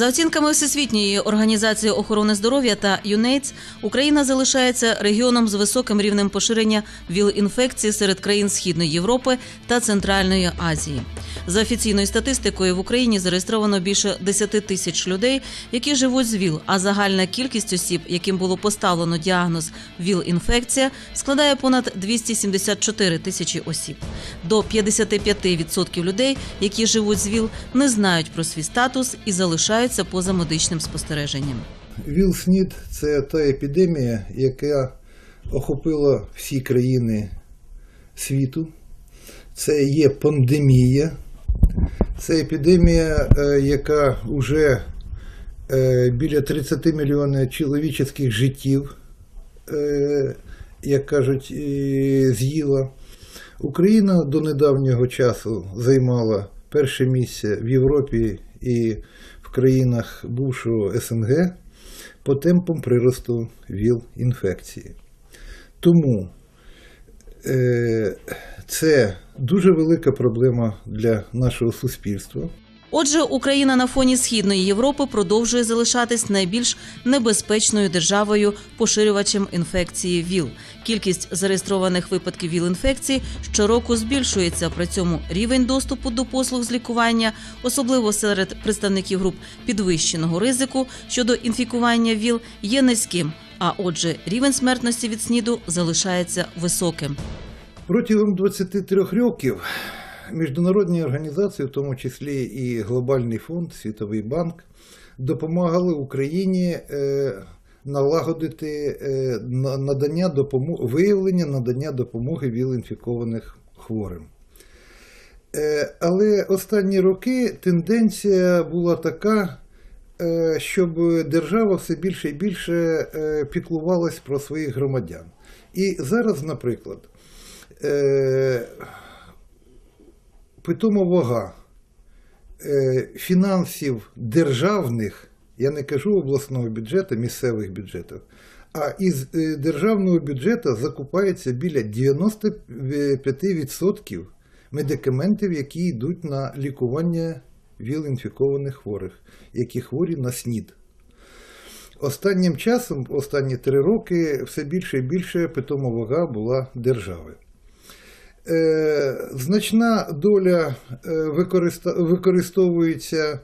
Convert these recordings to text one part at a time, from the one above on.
За оцінками Всесвітньої організації охорони здоров'я та ЮНЕЙДС, Україна залишається регіоном з високим рівнем поширення ВІЛ-інфекції серед країн Східної Європи та Центральної Азії. За офіційною статистикою в Україні зареєстровано більше 10 тисяч людей, які живуть з ВІЛ, а загальна кількість осіб, яким було поставлено діагноз ВІЛ-інфекція, складає понад 274 тисячі осіб. До 55% людей, які живуть з ВІЛ, не знають про свій статус і залишаються поза медичним спостереженням. ВІЛ-СНІД – це та епідемія, яка охопила всі країни світу. Це є пандемія. Це епідемія, е, яка вже е, біля 30 мільйонів чоловічих життів, е, як кажуть, з'їла. Україна до недавнього часу займала перше місце в Європі і в країнах бувшого СНГ по темпам приросту ВІЛ-інфекції. Тому е, це дуже велика проблема для нашого суспільства. Отже, Україна на фоні східної Європи продовжує залишатись найбільш небезпечною державою поширювачем інфекції ВІЛ. Кількість зареєстрованих випадків ВІЛ-інфекції щороку збільшується. При цьому рівень доступу до послуг з лікування, особливо серед представників груп підвищеного ризику щодо інфікування ВІЛ, є низьким. А отже, рівень смертності від СНІДу залишається високим. Протягом 23 років міжнародні організації, в тому числі і Глобальний фонд, Світовий банк, допомагали Україні е, налагодити е, на- надання допомоги, виявлення надання допомоги віл-інфікованих хворим. Е, Але останні роки тенденція була така, щоб держава все більше і більше піклувалась про своїх громадян. І зараз, наприклад, питома вага е, фінансів державних, я не кажу обласного бюджету, місцевих бюджетів, а із е, державного бюджету закупається біля 95% медикаментів, які йдуть на лікування ВІЛ-інфікованих хворих, які хворі на СНІД. Останнім часом, останні три роки, все більше і більше питома вага була держави. Е, значна доля е, використовується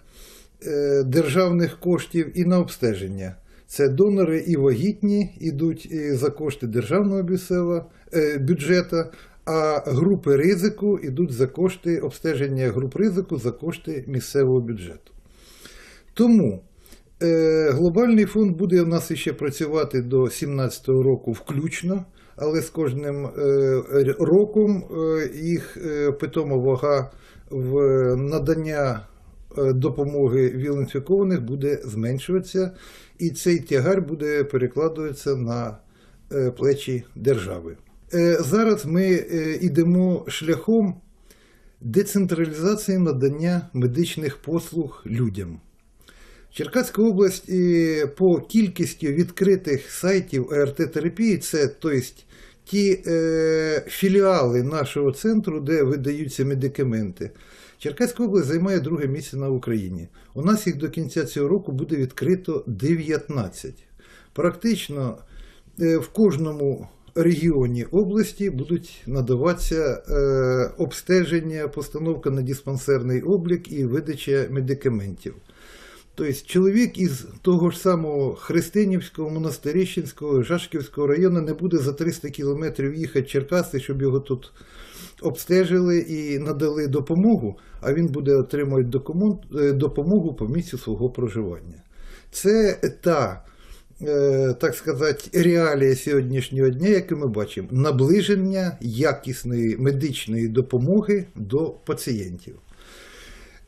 е, державних коштів і на обстеження. Це донори і вагітні йдуть за кошти державного бюджету, а групи ризику йдуть за кошти обстеження груп ризику за кошти місцевого бюджету. Тому глобальний фонд буде у нас ще працювати до 2017 року включно, але з кожним е, роком е, їх е, питома вага в надання допомоги віл-інфікованих буде зменшуватися, і цей тягар буде перекладуватися на плечі держави. Зараз ми йдемо шляхом децентралізації надання медичних послуг людям. Черкаська область по кількості відкритих сайтів АРТ-терапії, це тобто, ті е, філіали нашого центру, де видаються медикаменти. Черкаська область займає друге місце на Україні. У нас їх до кінця цього року буде відкрито 19. Практично е, в кожному регіоні області будуть надаватися е, обстеження, постановка на диспансерний облік і видача медикаментів. Тобто чоловік із того ж самого Христинівського, Монастирищенського, Жашківського району не буде за 300 кілометрів їхати Черкаси, щоб його тут обстежили і надали допомогу, а він буде отримувати е, допомогу по місцю свого проживання. Це та, е, так сказати, реалія сьогоднішнього дня, яку ми бачимо, наближення якісної медичної допомоги до пацієнтів.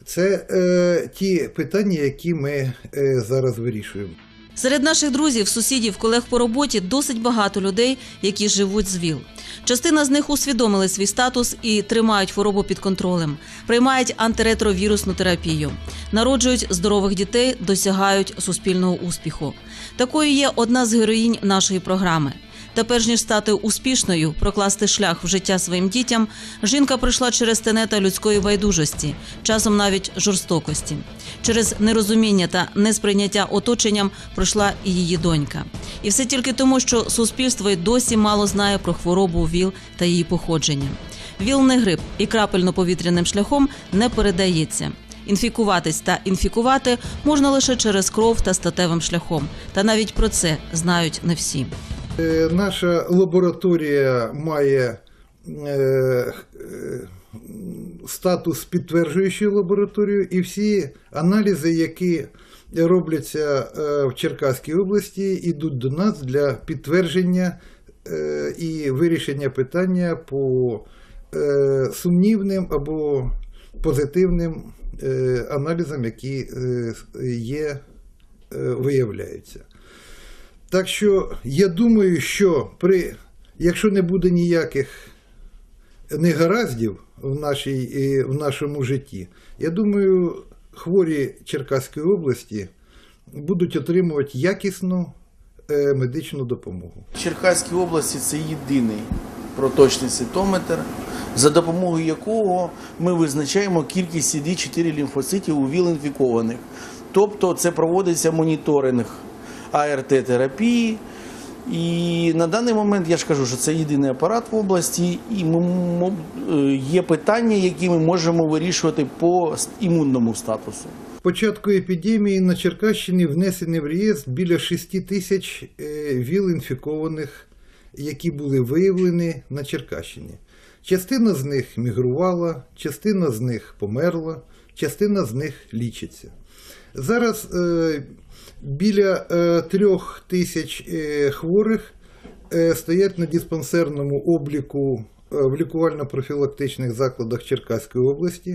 Це е, ті питання, які ми е, зараз вирішуємо. Серед наших друзів, сусідів, колег по роботі досить багато людей, які живуть з ВІЛ. Частина з них усвідомили свій статус і тримають хворобу під контролем, приймають антиретровірусну терапію, народжують здорових дітей, досягають суспільного успіху. Такою є одна з героїнь нашої програми. Та перш ніж стати успішною, прокласти шлях в життя своїм дітям, жінка пройшла через тенета людської байдужості, часом навіть жорстокості. Через нерозуміння та несприйняття оточенням пройшла і її донька. І все тільки тому, що суспільство й досі мало знає про хворобу ВІЛ та її походження. ВІЛ не грип і крапельно-повітряним шляхом не передається. Інфікуватись та інфікувати можна лише через кров та статевим шляхом. Та навіть про це знають не всі. Е, Наша лабораторія має е, статус підтверджуючої лабораторію, і всі аналізи, які робляться е, в Черкаській області, йдуть до нас для підтвердження і вирішення питання по сумнівним або позитивним аналізам, які є, виявляються. Так що я думаю, що при, якщо не буде ніяких негараздів в, нашій, е, в нашому житті, я думаю, хворі Черкаської області будуть отримувати якісну е, медичну допомогу. В Черкаській області це єдиний проточний цитометр, за допомогою якого ми визначаємо кількість CD4 лімфоцитів у ВІЛ-інфікованих. Тобто це проводиться моніторинг АРТ-терапії. І на даний момент я ж кажу, що це єдиний апарат в області, і ми, е, є питання, які ми можемо вирішувати по імунному статусу. Початку епідемії на Черкащині внесені в реєстр біля 6 тисяч е, ВІЛ-інфікованих, які були виявлені на Черкащині. Частина з них мігрувала, частина з них померла, частина з них лічиться. Зараз е, біля е, трьох тисяч е, хворих е, стоять на диспансерному обліку в лікувально-профілактичних закладах Черкаської області.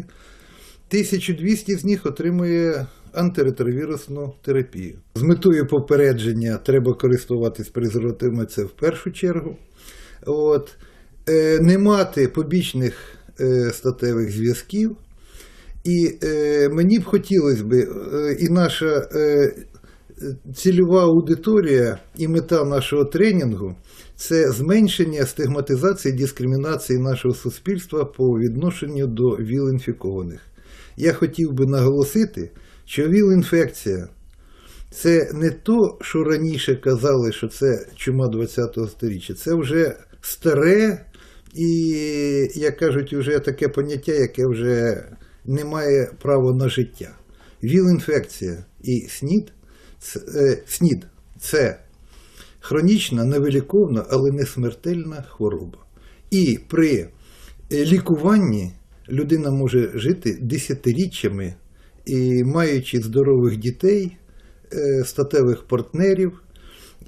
1200 з них отримує антиретровірусну терапію. З метою попередження треба користуватись презервативами, це в першу чергу. От. Не мати побічних статевих зв'язків. І мені б хотілося б, і наша цільова аудиторія і мета нашого тренінгу це зменшення стигматизації, дискримінації нашого суспільства по відношенню до ВІЛ-інфікованих. Я хотів би наголосити, що ВІЛ-інфекція це не то, що раніше казали, що це чума 20-го сторіччя, це вже старе і, як кажуть, вже таке поняття, яке вже не має права на життя. ВІЛ-інфекція і СНІД СНІД це хронічна, невиліковна, але не смертельна хвороба. І при е, лікуванні людина може жити десятиріччями і маючи здорових дітей, е, статевих партнерів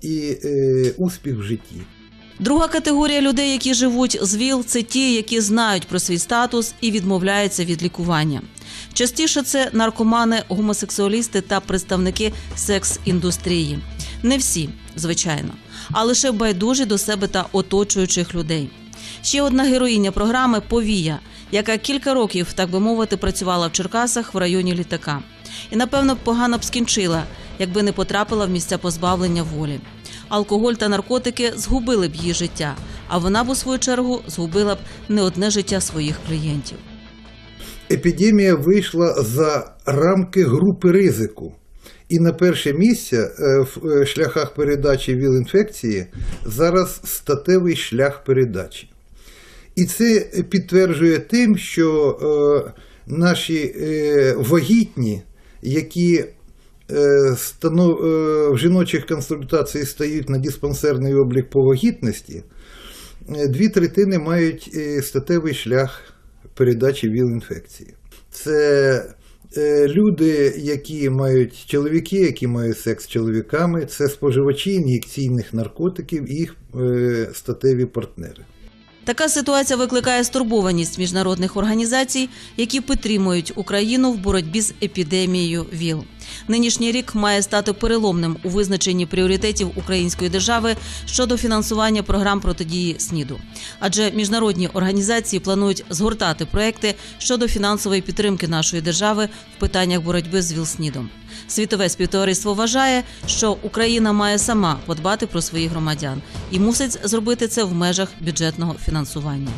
і е, успіх в житті. Друга категорія людей, які живуть з ВІЛ, це ті, які знають про свій статус і відмовляються від лікування. Частіше це наркомани, гомосексуалісти та представники секс-індустрії. Не всі, звичайно, а лише байдужі до себе та оточуючих людей. Ще одна героїня програми Повія, яка кілька років, так би мовити, працювала в Черкасах в районі літака. І, напевно, погано б скінчила, якби не потрапила в місця позбавлення волі. Алкоголь та наркотики згубили б її життя, а вона б у свою чергу згубила б не одне життя своїх клієнтів. Епідемія вийшла за рамки групи ризику. І на перше місце е, в е, шляхах передачі ВІЛ-інфекції зараз статевий шлях передачі. І це підтверджує тим, що е, наші вагітні, які в жіночих консультаціях стають на диспансерний облік по вагітності, е, дві третини мають е, статевий шлях передачі ВІЛ-інфекції. Це е, люди, які мають чоловіки, які мають секс з чоловіками, це споживачі ін'єкційних наркотиків і їх е, статеві партнери. Така ситуація викликає стурбованість міжнародних організацій, які підтримують Україну в боротьбі з епідемією ВІЛ. Нинішній рік має стати переломним у визначенні пріоритетів української держави щодо фінансування програм протидії СНІДу. Адже міжнародні організації планують згортати проекти щодо фінансової підтримки нашої держави в питаннях боротьби з ВІЛ-СНІДом. Світове співтовариство вважає, що Україна має сама подбати про своїх громадян і мусить зробити це в межах бюджетного фінансування.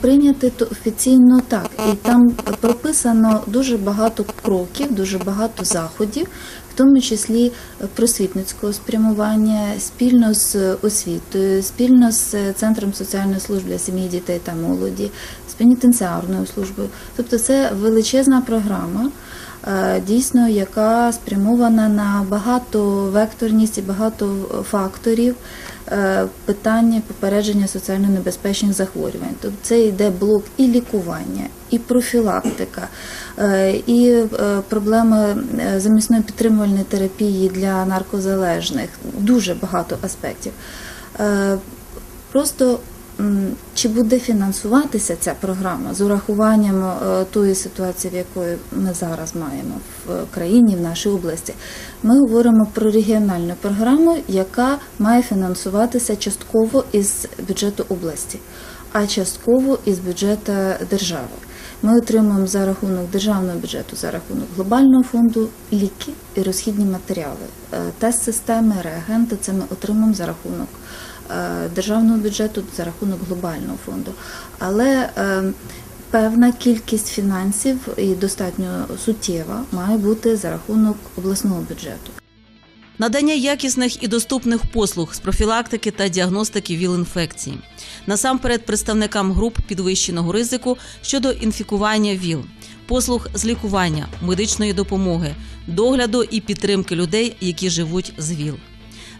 Прийняти то офіційно так, і там прописано дуже багато кроків, дуже багато заходів, в тому числі просвітницького спрямування, спільно з освітою, спільно з центром соціальної служби для сім'ї, дітей та молоді, з пенітенціарною службою. Тобто, це величезна програма. Е, Дійсно, яка спрямована на багатовекторність і багато факторів е, питання попередження соціально небезпечних захворювань. Тобто це йде блок і лікування, і профілактика, е, і проблеми замісної підтримувальної терапії для наркозалежних. Дуже багато аспектів. Просто чи буде фінансуватися ця програма з урахуванням е, тої ситуації, в якої ми зараз маємо в країні, в нашій області? Ми говоримо про регіональну програму, яка має фінансуватися частково із бюджету області, а частково із бюджету держави. Ми отримуємо за рахунок державного бюджету, за рахунок глобального фонду ліки і розхідні матеріали. Е, Тест-системи, реагенти це ми отримуємо за рахунок е, державного бюджету, за рахунок глобального фонду. Але е, певна кількість фінансів і достатньо суттєва має бути за рахунок обласного бюджету. Надання якісних і доступних послуг з профілактики та діагностики ВІЛ-інфекції. Насамперед представникам груп підвищеного ризику щодо інфікування ВІЛ, послуг з лікування, медичної допомоги, догляду і підтримки людей, які живуть з ВІЛ.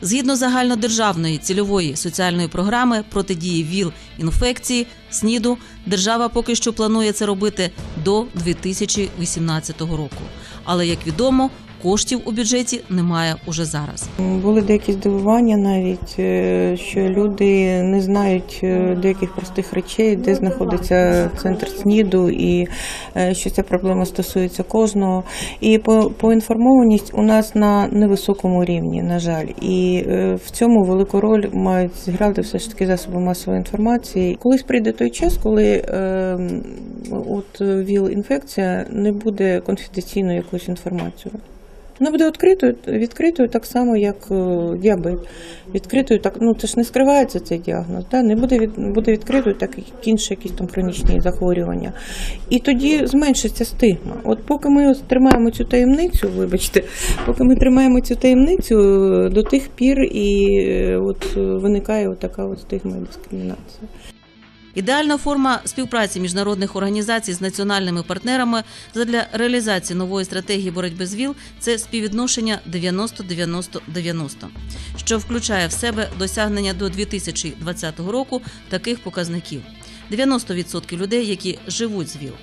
Згідно загальнодержавної цільової соціальної програми протидії ВІЛ інфекції СНІДу, держава поки що планує це робити до 2018 року. Але як відомо, коштів у бюджеті немає уже зараз. Були деякі здивування навіть, е, що люди не знають е, деяких простих речей, де знаходиться центр СНІДу, і е, що ця проблема стосується кожного. І по- поінформованість у нас на невисокому рівні, на жаль. І в цьому велику роль мають зіграти все ж таки засоби масової інформації. Колись прийде той час, коли от ВІЛ-інфекція не буде конфіденційною якоюсь інформацією. Вона буде відкритою, відкритою так само, як е, діабет. Відкритою, так, ну це ж не скривається цей діагноз, да? не буде, від, буде відкритою, так як інші якісь там хронічні захворювання. І тоді зменшиться стигма. От поки ми тримаємо цю таємницю, вибачте, поки ми тримаємо цю таємницю, до тих пір і е, от е, виникає от така от стигма і дискримінація. Ідеальна форма співпраці міжнародних організацій з національними партнерами задля реалізації нової стратегії боротьби з ВІЛ – це співвідношення 90-90-90, що включає в себе досягнення до 2020 року таких показників: 90% людей, які живуть з ВІЛ,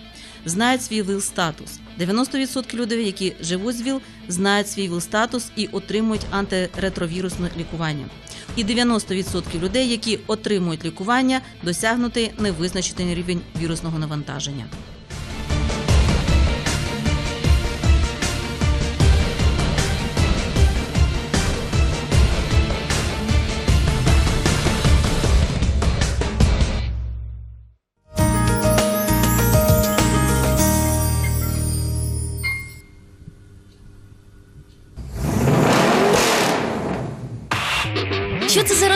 знають свій ВІЛ-статус. 90% людей, які живуть з ВІЛ, знають свій ВІЛ-статус і отримують антиретровірусне лікування. І 90% людей, які отримують лікування, досягнути невизначений рівень вірусного навантаження.